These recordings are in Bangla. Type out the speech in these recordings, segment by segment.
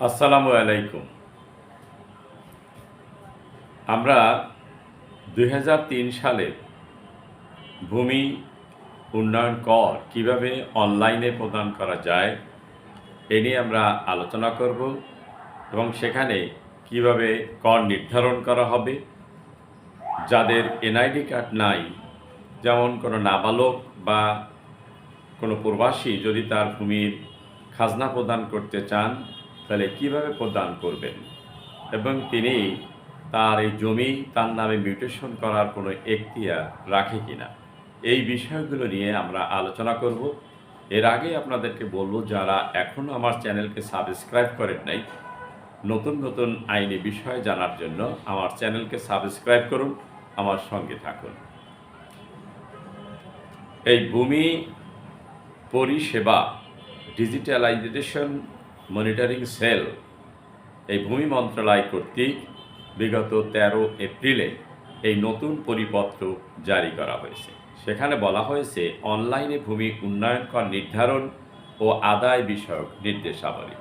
আসসালামু আলাইকুম। আমরা দু হাজার তিন সালে ভূমি উন্নয়ন কর কীভাবে অনলাইনে প্রদান করা যায় এ নিয়ে আমরা আলোচনা করব এবং সেখানে কীভাবে কর নির্ধারণ করা হবে, যাদের এনআইডি কার্ড নাই, যেমন কোনো নাবালক বা কোনো প্রবাসী যদি তার ভূমির খাজনা প্রদান করতে চান তাহলে কীভাবে প্রদান করবেন? এবং তিনি তার এই জমি তার নামে মিউটেশন করার কোনো এখতিয়ার রাখে কিনা? এই বিষয়গুলো নিয়ে আমরা আলোচনা করব। এর আগে আপনাদেরকে বলব, যারা এখনও আমার চ্যানেলকে সাবস্ক্রাইব করেন নাই, নতুন নতুন আইনি বিষয় জানার জন্য আমার চ্যানেলকে সাবস্ক্রাইব করুন, আমার সঙ্গে থাকুন। এই ভূমি পরিষেবা, ডিজিটালাইজেশন মনিটরিং সেল এই ভূমি মন্ত্রণালয় কর্তৃক বিগত তেরো এপ্রিলে এই নতুন পরিপত্র জারি করা হয়েছে। সেখানে বলা হয়েছে, অনলাইনে ভূমি উন্নয়ন কর নির্ধারণ ও আদায় বিষয়ক নির্দেশাবলী।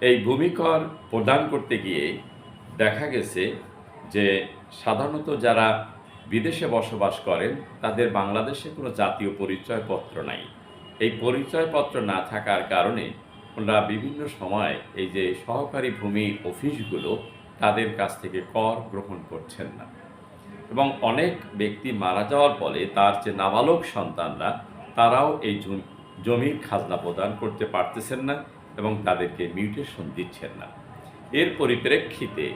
এই ভূমিকর প্রদান করতে গিয়ে দেখা গেছে যে, সাধারণত যারা বিদেশে বসবাস করেন, তাদের বাংলাদেশে কোনো জাতীয় পরিচয়পত্র নাই। এই পরিচয়পত্র না থাকার কারণে ওনারা বিভিন্ন সময় এই যে সহকারী ভূমি অফিসগুলো তাদের কাছ থেকে কর গ্রহণ করছেন না। এবং অনেক ব্যক্তি মারা যাওয়ার ফলে তার যে নাবালক সন্তানরা, তারাও এই জমি- জমির খাজনা প্রদান করতে পারতেছেন না এবং তাদেরকে মিউটেশন দিচ্ছেন না। এর পরিপ্রেক্ষিতে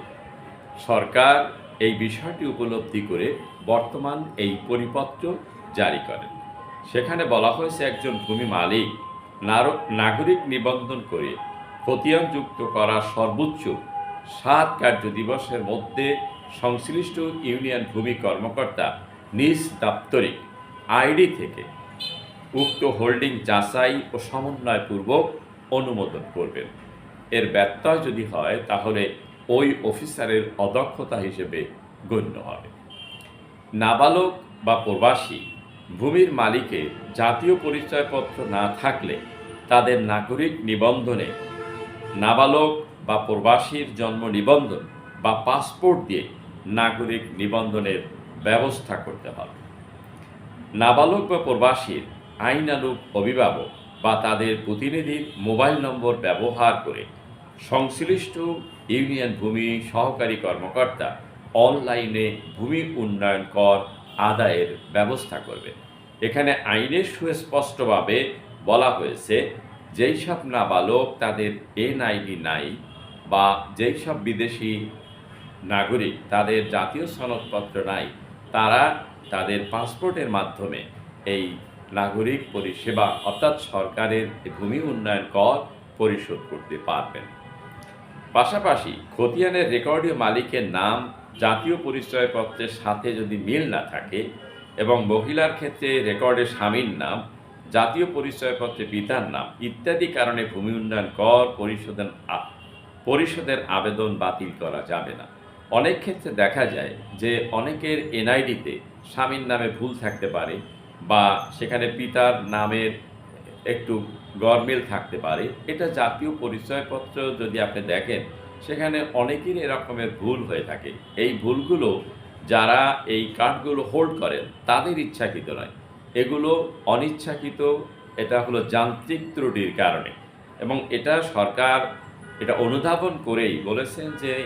সরকার এই বিষয়টি উপলব্ধি করে বর্তমান এই পরিপত্র জারি করেন। সেখানে বলা হয়েছে, একজন ভূমি মালিক নাগরিক নিবন্ধন করে খতিয়ানযুক্ত করা সর্বোচ্চ সাত কার্য দিবসের মধ্যে সংশ্লিষ্ট ইউনিয়ন ভূমি কর্মকর্তা নিজ দাপ্তরিক আইডি থেকে উক্ত হোল্ডিং যাচাই ও সমন্বয়পূর্বক অনুমোদন করবেন। এর ব্যত্যয় যদি হয়, তাহলে ওই অফিসারের অদক্ষতা হিসেবে গণ্য হবে। নাবালক বা প্রবাসী ভূমির মালিকের জাতীয় পরিচয়পত্র না থাকলে তাদের নাগরিক নিবন্ধনে নাবালক বা প্রবাসীর জন্ম নিবন্ধন বা পাসপোর্ট দিয়ে নাগরিক নিবন্ধনের ব্যবস্থা করতে হবে। নাবালক বা প্রবাসীর আইনানুগ অভিভাবক বা তাদের প্রতিনিধির মোবাইল নম্বর ব্যবহার করে সংশ্লিষ্ট ইউনিয়ন ভূমি সহকারী কর্মকর্তা অনলাইনে ভূমি উন্নয়ন কর আদায়ের ব্যবস্থা করবে। এখানে আইনের সুস্পষ্টভাবে বলা হয়েছে, যেই সব নাবালক তাদের এনআইডি নাই বা যেই সব বিদেশি নাগরিক তাদের জাতীয় সনদপত্র নাই, তারা তাদের পাসপোর্টের মাধ্যমে এই নাগরিক পরিষেবা অর্থাৎ সরকারের ভূমি উন্নয়ন কর পরিশোধ করতে পারবেন। পাশাপাশি খতিয়ানের রেকর্ডীয় মালিকের নাম, জাতীয় পরিচয়পত্রের সাথে যদি মিল না থাকে এবং মহিলার ক্ষেত্রে রেকর্ডে স্বামীর নাম জাতীয় পরিচয়পত্রে পিতার নাম, ইত্যাদি কারণে ভূমি উন্নয়ন কর পরিশোধন পরিশোধের আবেদন বাতিল করা যাবে না। অনেক ক্ষেত্রে দেখা যায় যে অনেকের এনআইডিতে স্বামীর নামে ভুল থাকতে পারে বা সেখানে পিতার নামের একটু গরমিল থাকতে পারে। এটা জাতীয় পরিচয়পত্র যদি আপনি দেখেন, সেখানে অনেকের এরকমের ভুল হয়ে থাকে। এই ভুলগুলো যারা এই কার্ডগুলো হোল্ড করেন, তাদের ইচ্ছাকৃত নয়। এগুলো অনিচ্ছাকৃত, এটা হলো যান্ত্রিক ত্রুটির কারণে। এবং এটা সরকার এটা অনুধাবন করেই বলেছেন যে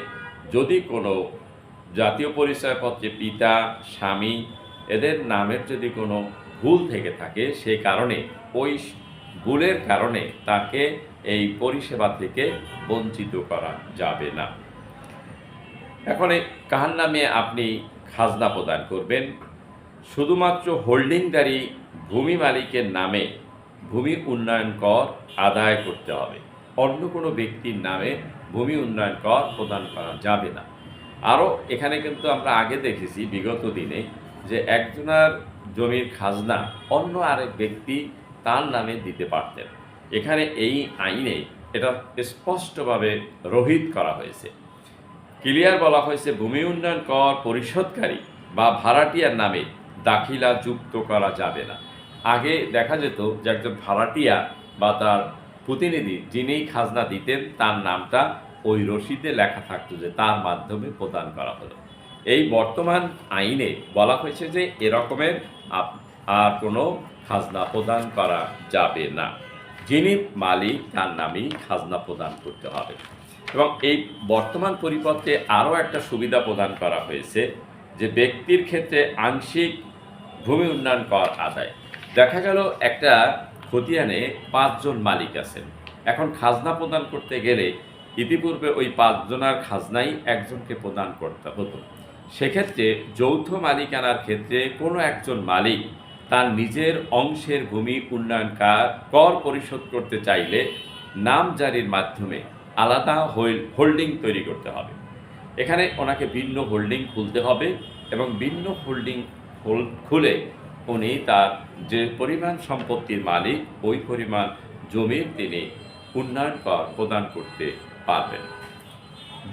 যদি কোনো জাতীয় পরিচয়পত্রে পিতা, স্বামী এদের নামের যদি কোনো ভুল থেকে থাকে, সে কারণে, ওই ভুলের কারণে তাকে এই পরিষেবা থেকে বঞ্চিত করা যাবে না। এখন কাহার নামে আপনি খাজনা প্রদান করবেন? শুধুমাত্র হোল্ডিংদারি ভূমি মালিকের নামে ভূমি উন্নয়ন কর আদায় করতে হবে। অন্য কোনো ব্যক্তির নামে ভূমি উন্নয়ন কর প্রদান করা যাবে না। আরও এখানে কিন্তু আমরা আগে দেখেছি বিগত দিনে যে একজনার জমির খাজনা অন্য আরেক ব্যক্তি তার নামে দিতে পারতেন। এখানে এই আইনে এটা স্পষ্টভাবে রহিত করা হয়েছে। ক্লিয়ার বলা হয়েছে ভূমি উন্নয়ন কর পরিশোধকারী বা ভাড়াটিয়ার নামে দাখিলা যুক্ত করা যাবে না। আগে দেখা যেত যে একজন ভাড়াটিয়া বা তার প্রতিনিধি যিনি খাজনা দিতেন, তার নামটা ওই রসিদে লেখা থাকতো যে তার মাধ্যমে প্রদান করা হলো। এই বর্তমান আইনে বলা হয়েছে যে এরকমের আর কোনো খাজনা প্রদান করা যাবে না। যিনি মালিক, তার নামেই খাজনা প্রদান করতে হবে। এবং এই বর্তমান পরিপত্রে আরও একটা সুবিধা প্রদান করা হয়েছে যে ব্যক্তির ক্ষেত্রে আংশিক ভূমি উন্নয়ন কর আদায়। দেখা গেল একটা খতিয়ানে পাঁচজন মালিক আছেন। এখন খাজনা প্রদান করতে গেলে ইতিপূর্বে ওই পাঁচজনার খাজনাই একজনকে প্রদান করতে হতো। সেক্ষেত্রে যৌথ মালিকানার ক্ষেত্রে কোনো একজন মালিক তার নিজের অংশের ভূমি উন্নয়ন কার পরিশোধ করতে চাইলে নাম জারির মাধ্যমে আলাদা হোল- হোল্ডিং তৈরি করতে হবে। এখানে ওনাকে ভিন্ন হোল্ডিং খুলতে হবে এবং ভিন্ন হোল্ডিং হোল- খুলে উনি তার যে পরিমাণ সম্পত্তির মালিক, ওই পরিমাণ জমির তিনি উন্নয়ন কর প্রদান করতে পারবেন।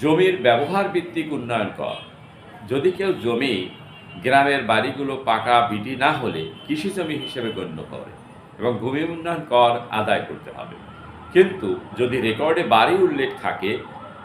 জমির ব্যবহার ভিত্তিক উন্নয়ন কর। যদি কেউ জমি গ্রামের বাড়িগুলো পাকা বিটি না হলে কৃষি জমি হিসেবে গণ্য করে এবং ভূমি উন্নয়ন কর আদায় করতে হবে। কিন্তু যদি রেকর্ডে বাড়ি উল্লেখ থাকে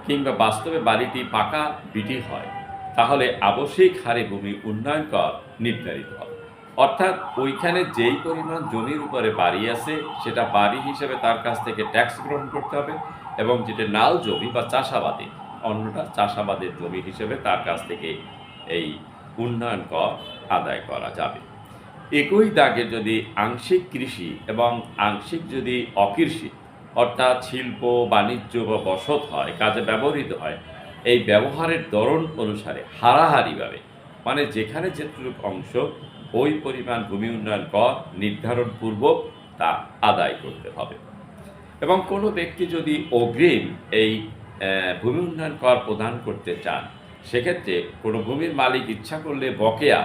কিংবা বাস্তবে বাড়িটি পাকা বিটি হয়, তাহলে আবশ্যিক হারে ভূমি উন্নয়ন কর নির্ধারিত হবে। অর্থাৎ ওইখানে যেই পরিমাণ জমির উপরে বাড়ি আছে, সেটা বাড়ি হিসেবে তার কাছ থেকে ট্যাক্স গ্রহণ করতে হবে এবং যেটা নাল জমি বা চাষাবাদী, অন্যটা চাষাবাদের জমি হিসেবে তার কাছ থেকে এই উন্নয়ন কর আদায় করা যাবে। একই দাগে যদি আংশিক কৃষি এবং আংশিক যদি অকৃষি, অর্থাৎ শিল্প, বাণিজ্য বা বসত হয়, কাজে ব্যবহৃত হয়, এই ব্যবহারের ধরন অনুসারে হারাহারিভাবে মানে যেখানে যেটুকু অংশ ওই পরিমাণ ভূমি উন্নয়ন কর নির্ধারণ পূর্বক তা আদায় করতে হবে। এবং কোনো ব্যক্তি যদি অগ্রিম এই ভূমি উন্নয়ন কর প্রদান করতে চান, সেক্ষেত্রে কোনো ভূমির মালিক ইচ্ছা করলে বকেয়া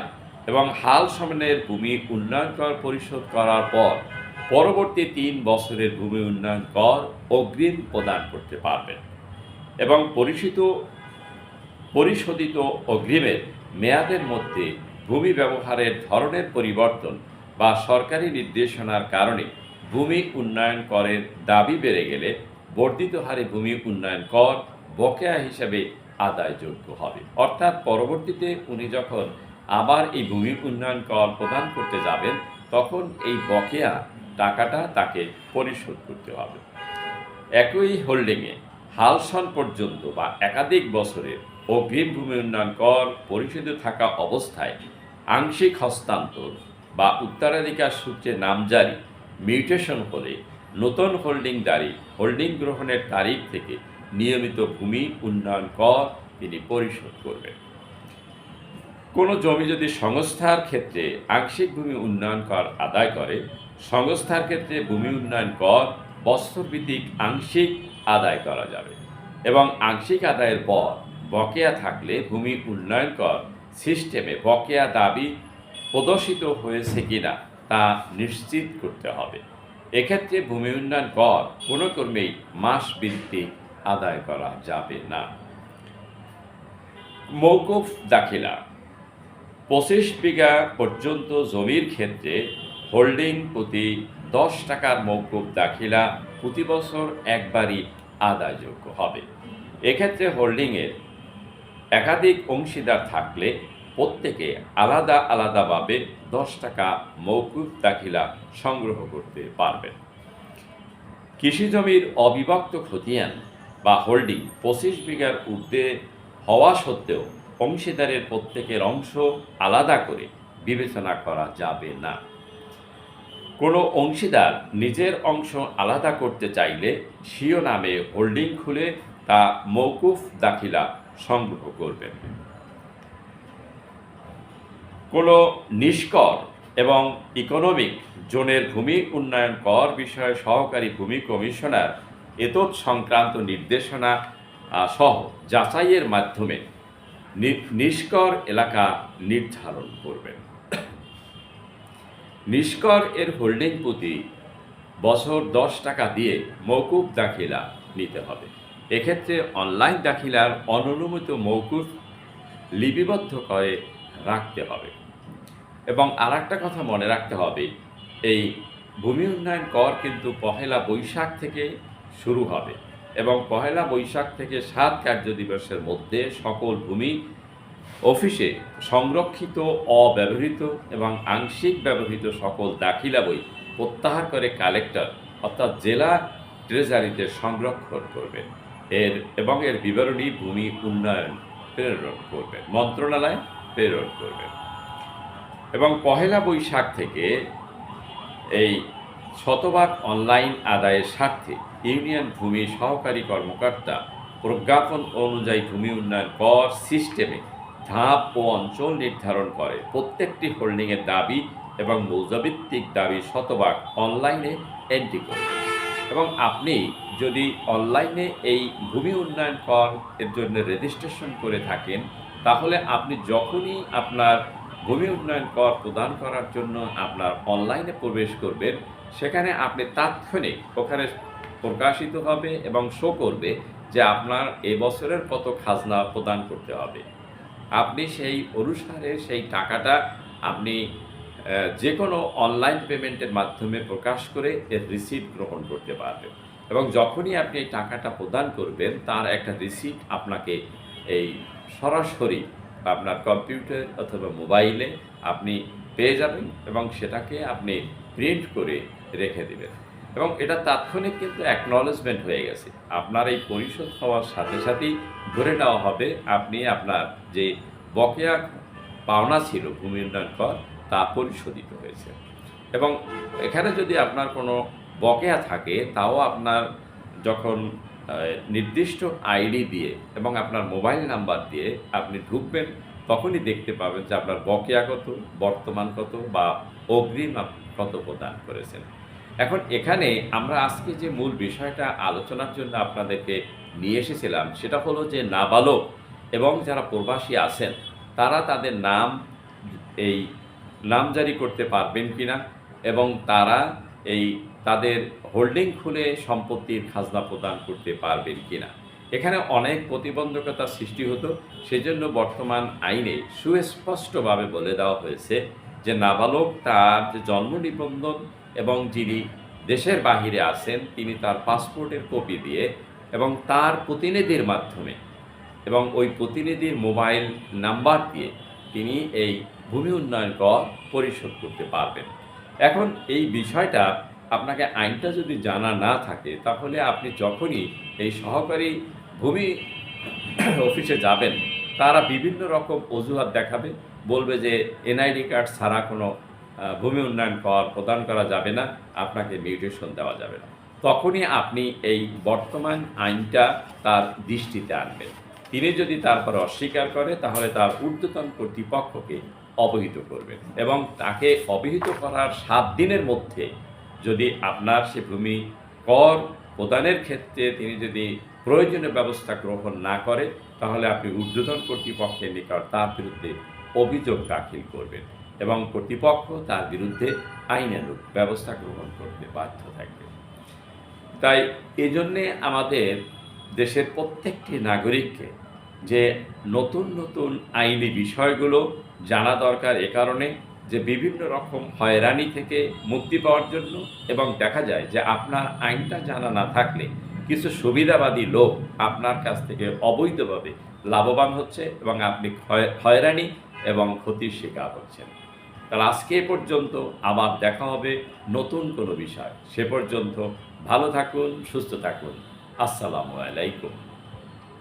এবং হাল সমানের ভূমি উন্নয়ন কর পরিশোধ করার পর পরবর্তী তিন বছরের ভূমি উন্নয়ন কর অগ্রিম প্রদান করতে পারবেন। এবং পরিচিত পরিশোধিত অগ্রিমের মেয়াদের মধ্যে ভূমি ব্যবহারের ধরনের পরিবর্তন বা সরকারি নির্দেশনার কারণে ভূমি উন্নয়ন করের দাবি বেড়ে গেলে বর্ধিত হারে ভূমি উন্নয়ন কর বকেয়া হিসাবে আদায়যোগ্য হবে। অর্থাৎ পরবর্তীতে উনি যখন আবার এই ভূমি উন্নয়ন কর প্রদান করতে যাবেন, তখন এই বকেয়া টাকাটা তাকে পরিশোধ করতে হবে। একই হোল্ডিংয়ে হালসন পর্যন্ত বা একাধিক বছরের অগ্রিম ভূমি উন্নয়ন কর পরিশোধ থাকা অবস্থায় আংশিক হস্তান্তর বা উত্তরাধিকার সূত্রে নামজারি মিউটেশন হলে নতুন হোল্ডিংদারি হোল্ডিং গ্রহণের তারিখ থেকে নিয়মিত ভূমি উন্নয়ন কর তিনি পরিশোধ করবেন। কোনো জমি যদি সংস্থার ক্ষেত্রে আংশিক ভূমি উন্নয়ন কর আদায় করে, সংস্থার ক্ষেত্রে ভূমি উন্নয়ন কর বছরভিত্তিক আংশিক আদায় করা যাবে এবং আংশিক আদায়ের পর বকেয়া থাকলে ভূমি উন্নয়ন কর সিস্টেমে বকেয়া দাবি প্রদর্শিত হয়েছে কিনা তা নিশ্চিত করতে হবে। এক্ষেত্রে ভূমি উন্নয়ন কর কোনো কর্মেই মাস ভিত্তিক আদায় করা যাবে না। মৌকুফ দাখিলা। পঁচিশ বিঘা পর্যন্ত জমির ক্ষেত্রে হোল্ডিং প্রতি দশ টাকার মৌকুফ দাখিলা প্রতি বছর একবারই আদায়যোগ্য হবে। এক্ষেত্রে হোল্ডিংয়ের একাধিক অংশীদার থাকলে প্রত্যেকে আলাদা আলাদাভাবে দশ টাকা মৌকুব দাখিলা সংগ্রহ করতে পারবেন। কৃষি জমির অবিভক্ত খতিয়ান বা হোল্ডিং পঁচিশ বিঘার ঊর্ধ্বে হওয়া সত্ত্বেও অংশীদারের প্রত্যেকের অংশ আলাদা করে বিবেচনা করা যাবে না। কোনো অংশীদার নিজের অংশ আলাদা করতে চাইলে স্বীয় নামে হোল্ডিং খুলে তা মৌকুফ দাখিলা সংগ্রহ করবেন। কোনো নিষ্কর এবং ইকোনমিক জোনের ভূমি উন্নয়ন কর বিষয়ে সহকারী ভূমি কমিশনার এতৎ সংক্রান্ত নির্দেশনা সহ যাচাইয়ের মাধ্যমে নিষ্কর এলাকা নির্ধারণ করবেন। নিষ্কর এর হোল্ডিং প্রতি বছর দশ টাকা দিয়ে মৌকুফ দাখিলা নিতে হবে। এক্ষেত্রে অনলাইন দাখিলার অননুমোদিত মৌকুফ লিপিবদ্ধ করে রাখতে হবে। এবং আর একটা কথা মনে রাখতে হবে, এই ভূমি উন্নয়ন কর কিন্তু পহেলা বৈশাখ থেকে শুরু হবে এবং পহেলা বৈশাখ থেকে সাত কার্য দিবসের মধ্যে সকল ভূমি অফিসে সংরক্ষিত, অব্যবহৃত এবং আংশিক ব্যবহৃত সকল দাখিলা বই প্রত্যাহার করে কালেক্টর অর্থাৎ জেলা ট্রেজারিতে সংরক্ষণ করবেন। এর এবং এর বিবরণী ভূমি উন্নয়ন প্রেরণ করবেন মন্ত্রণালয় প্রেরণ করবেন এবং পহেলা বৈশাখ থেকে এই শতভাগ অনলাইন আদায়ের স্বার্থে ইউনিয়ন ভূমি সহকারী কর্মকর্তা প্রজ্ঞাপন অনুযায়ী ভূমি উন্নয়ন কর সিস্টেমে ধাপ ও অঞ্চল নির্ধারণ করে। প্রত্যেকটি হোল্ডিংয়ের দাবি এবং মৌজাভিত্তিক দাবি শতভাগ অনলাইনে এন্ট্রি করবে। এবং আপনি যদি অনলাইনে এই ভূমি উন্নয়ন কর এর জন্য রেজিস্ট্রেশন করে থাকেন, তাহলে আপনি যখনই আপনার ভূমি উন্নয়ন কর প্রদান করার জন্য আপনার অনলাইনে প্রবেশ করবেন, সেখানে আপনি তাৎক্ষণিক ওখানে প্রকাশিত হবে এবং শো করবে যে আপনার এবছরের কত খাজনা প্রদান করতে হবে। আপনি সেই অনুসারে সেই টাকাটা আপনি যে কোনো অনলাইন পেমেন্টের মাধ্যমে প্রকাশ করে এর রিসিপ্ট গ্রহণ করতে পারবেন এবং যখনই আপনি এই টাকাটা প্রদান করবেন, তার একটা রিসিপ্ট আপনাকে এই সরাসরি আপনার কম্পিউটার অথবা মোবাইলে আপনি পেয়ে যাবেন এবং সেটাকে আপনি প্রিন্ট করে রেখে দেবেন। এবং এটা তাৎক্ষণিক কিন্তু অ্যাকনলেজমেন্ট হয়ে গেছে। আপনার এই পরিশোধ হওয়ার সাথে সাথেই ধরে নেওয়া হবে, আপনি আপনার যে বকেয়া পাওনা ছিল ভূমি উন্নয়ন কর তা পরিশোধিত হয়েছে। এবং এখানে যদি আপনার কোনো বকেয়া থাকে, তাও আপনার যখন নির্দিষ্ট আইডি দিয়ে এবং আপনার মোবাইল নাম্বার দিয়ে আপনি ঢুকবেন, তখনই দেখতে পাবেন যে আপনার বকেয়া কত, বর্তমান কত বা অগ্রিম কত প্রদান করেছেন। এখন এখানে আমরা আজকে যে মূল বিষয়টা আলোচনার জন্য আপনাদেরকে নিয়ে এসেছিলাম, সেটা হলো যে নাবালক এবং যারা প্রবাসী আছেন, তারা তাদের নাম, এই নামজারি করতে পারবেন কিনা এবং তারা এই তাদের হোল্ডিং খুলে সম্পত্তির খাজনা প্রদান করতে পারবেন কিনা। এখানে অনেক প্রতিবন্ধকতা সৃষ্টি হতো, সেজন্য বর্তমান আইনে সুস্পষ্টভাবে বলে দেওয়া হয়েছে যে নাবালক তার যে জন্ম নিবন্ধন এবং যিনি দেশের বাহিরে আছেন, তিনি তার পাসপোর্টের কপি দিয়ে এবং তার প্রতিনিধির মাধ্যমে এবং ওই প্রতিনিধির মোবাইল নাম্বার দিয়ে তিনি এই ভূমি উন্নয়ন কর পরিশোধ করতে পারবেন। এখন এই বিষয়টা আপনাকে আইনটা যদি জানা না থাকে, তাহলে আপনি যখনই এই সহকারী ভূমি অফিসে যাবেন, তারা বিভিন্ন রকম অজুহাত দেখাবে, বলবে যে এনআইডি কার্ড ছাড়া কোনো ভূমি উন্নয়ন কর প্রদান করা যাবে না, আপনাকে মিউটেশন দেওয়া যাবে না। তখনই আপনি এই বর্তমান আইনটা তার দৃষ্টিতে আনবেন। তিনি যদি তারপর অস্বীকার করে, তাহলে তার ঊর্ধ্বতন কর্তৃপক্ষকে অবহিত করবেন। এবং তাকে অবহিত করার সাত দিনের মধ্যে যদি আপনার সে ভূমি কর প্রদানের ক্ষেত্রে তিনি যদি প্রয়োজনীয় ব্যবস্থা গ্রহণ না করে, তাহলে আপনি ঊর্ধ্বতন কর্তৃপক্ষের নিকট তার বিরুদ্ধে অভিযোগ দাখিল করবেন এবং কর্তৃপক্ষ তার বিরুদ্ধে আইনানুগ ব্যবস্থা গ্রহণ করতে বাধ্য থাকবে। তাই এই জন্যে আমাদের দেশের প্রত্যেকটি নাগরিককে যে নতুন নতুন আইনি বিষয়গুলো জানা দরকার এ কারণে যে বিভিন্ন রকম হয়রানি থেকে মুক্তি পাওয়ার জন্য এবং দেখা যায় যে আপনার আইনটা জানা না থাকলে কিছু সুবিধাবাদী লোক আপনার কাছ থেকে অবৈধভাবে লাভবান হচ্ছে এবং আপনি হয়রানি এবং ক্ষতির শিকার হচ্ছেন। তাহলে আজকে এ পর্যন্ত আবার দেখা হবে নতুন কোনো বিষয়। সে পর্যন্ত ভালো থাকুন, সুস্থ থাকুন। আসসালামু আলাইকুম।